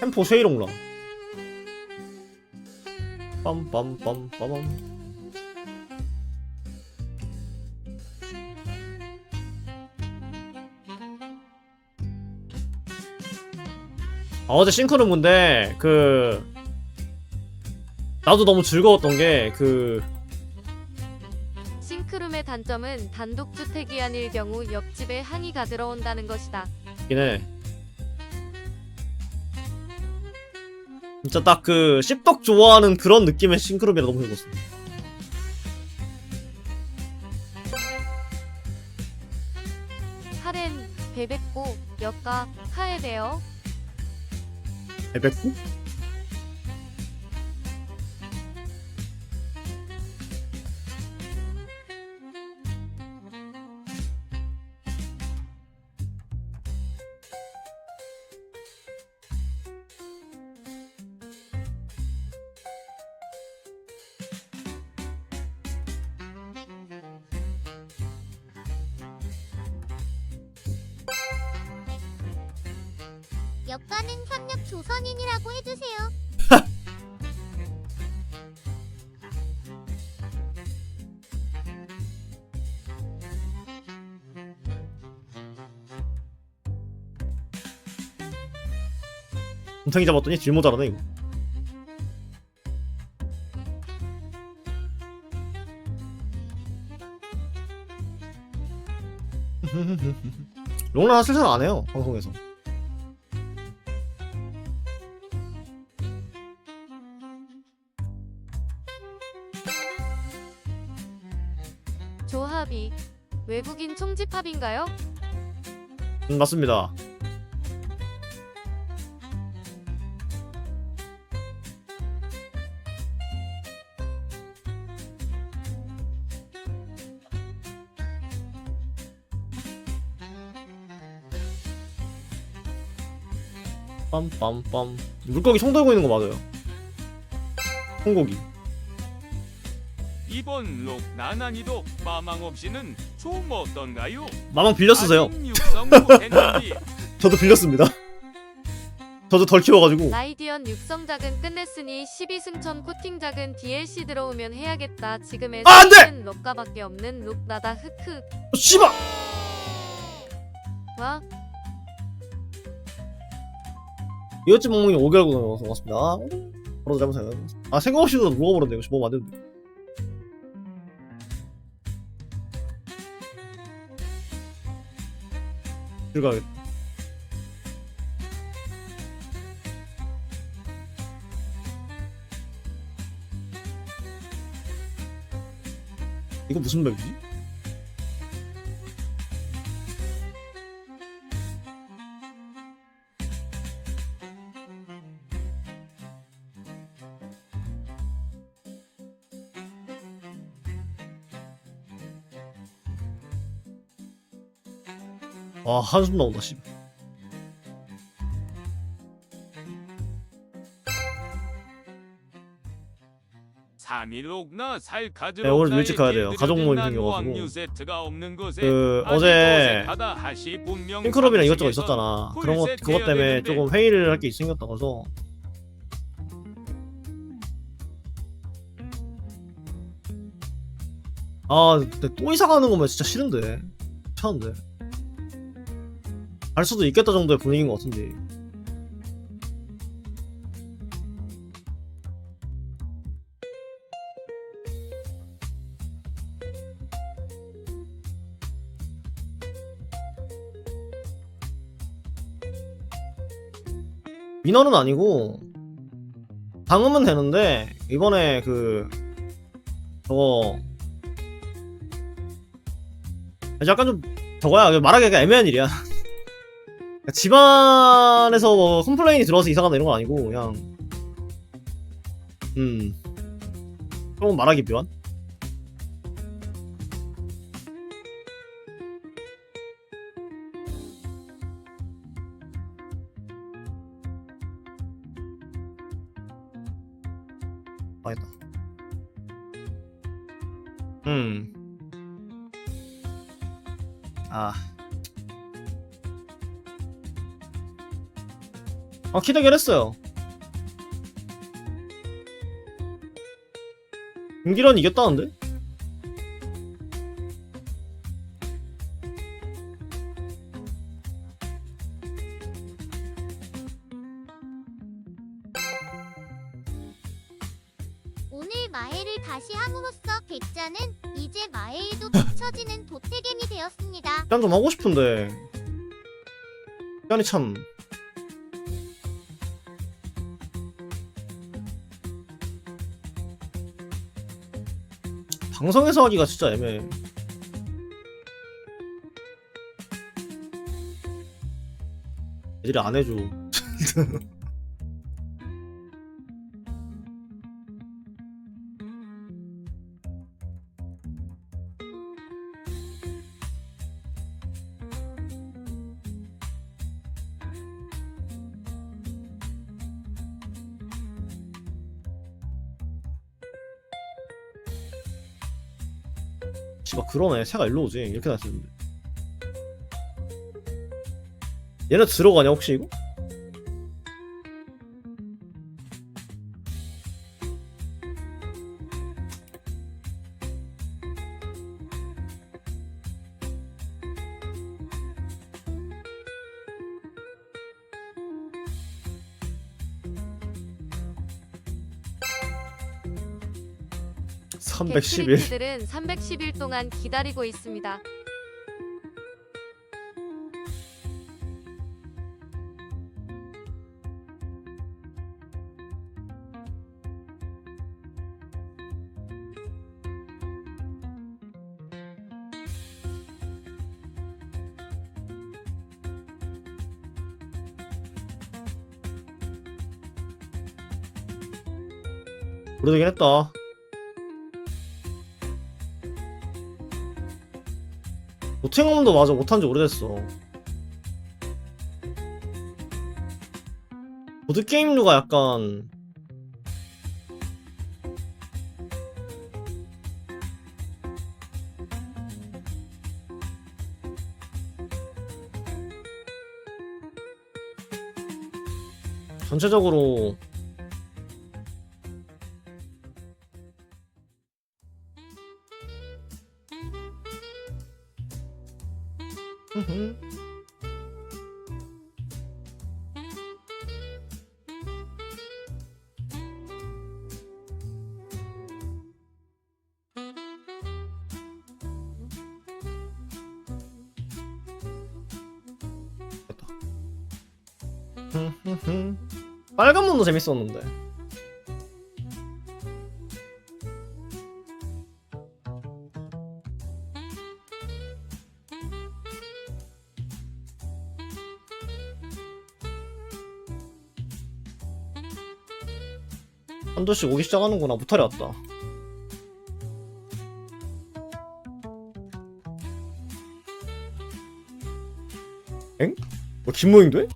템포 쉐이롱라 빰빰빰빰빰. 아, 어제 싱크룸인데? 그 나도 너무 즐거웠던 게그 싱크룸의 단점은 단독주택이 아닐 경우 옆집에 항이가 들어온다는 것이다. 이네 진짜 딱 그 씹덕 좋아하는 그런 느낌의 싱크룸이라 너무 즐거웠어 하렌, 베베꼬, 역가, 카에베어, 베베쿠? 역가는 협력 조선인이라고 해주세요. 곰탱이 잡았더니 질 모자라네 이거 롱라 슬슬 안 해요 방송에서 조합이 외국인 총집합인가요? 음, 맞습니다. 빰빰빰. 물고기 총 들고 있는 거 맞아요. 송고기 이번 록 나난이도 마망 없이는 좀 어떤가요? 마망 아님 했는지 저도 빌렸습니다 저도 덜 키워가지고 라이디언 육성작은 끝냈으니 12승천 코팅작은 DLC 들어오면 해야겠다. 지금의 아, 안 돼! 럭가밖에 없는 룩나다 흑흑. 어, 씨발 와 이것집 멍멍이 5개월 구독 고맙습니다. 바로 잘못해요. 아 생각 없이도 누워버렸네. 이거 뭐 만드는데. 들어가겠다. 이거 무슨 맵이지? 와 한숨 나온다 씨. 3일 록나 살 가져 네, 오늘 일찍 가야 돼요. 가족 모임 생겨가지고. 그 어제 싱크럽이랑 이것저것 있었잖아. 풀 그런 것 그것 때문에. 조금 회의를 할 게 생겼다고서. 아, 근데 또 이사 가는 거면 진짜 싫은데. 괜찮은데. 갈 수도 있겠다 정도의 분위기인 것 같은데. 민원은 아니고 방음은 되는데 이번에 그 저거 약간 좀 저거야 말하기가 애매한 일이야 집안에서 뭐 컴플레인이 들어와서 이사가다 이런 건 아니고 그냥 음 조금 말하기 묘한 망했다. 음. 아. 아 키대결 했어요 김기련 이겼다는데? 오늘 마해를 다시 함으로써 괴짜는 이제 마해에도 비춰지는 도태견이 되었습니다. 시간 좀 하고 싶은데 시간이 참 방송에서 하기가 진짜 애매해. 애들이 안 해줘 씨발 그러네. 새가 일로 오지. 이렇게 났었는데. 얘네 들어가냐 혹시 이거? (311) 개트리피들은 310일 동안 기다리고 있습니다. 오래되긴 했다. 모탱홈도 맞아 못한 지 오래됐어. 보드게임류가 약간 전체적으로 빨간 문도 재밌었는데. 한도씩 오기 시작하는구나. 무탈이 왔다. 엥? 뭐 김모잉도 해?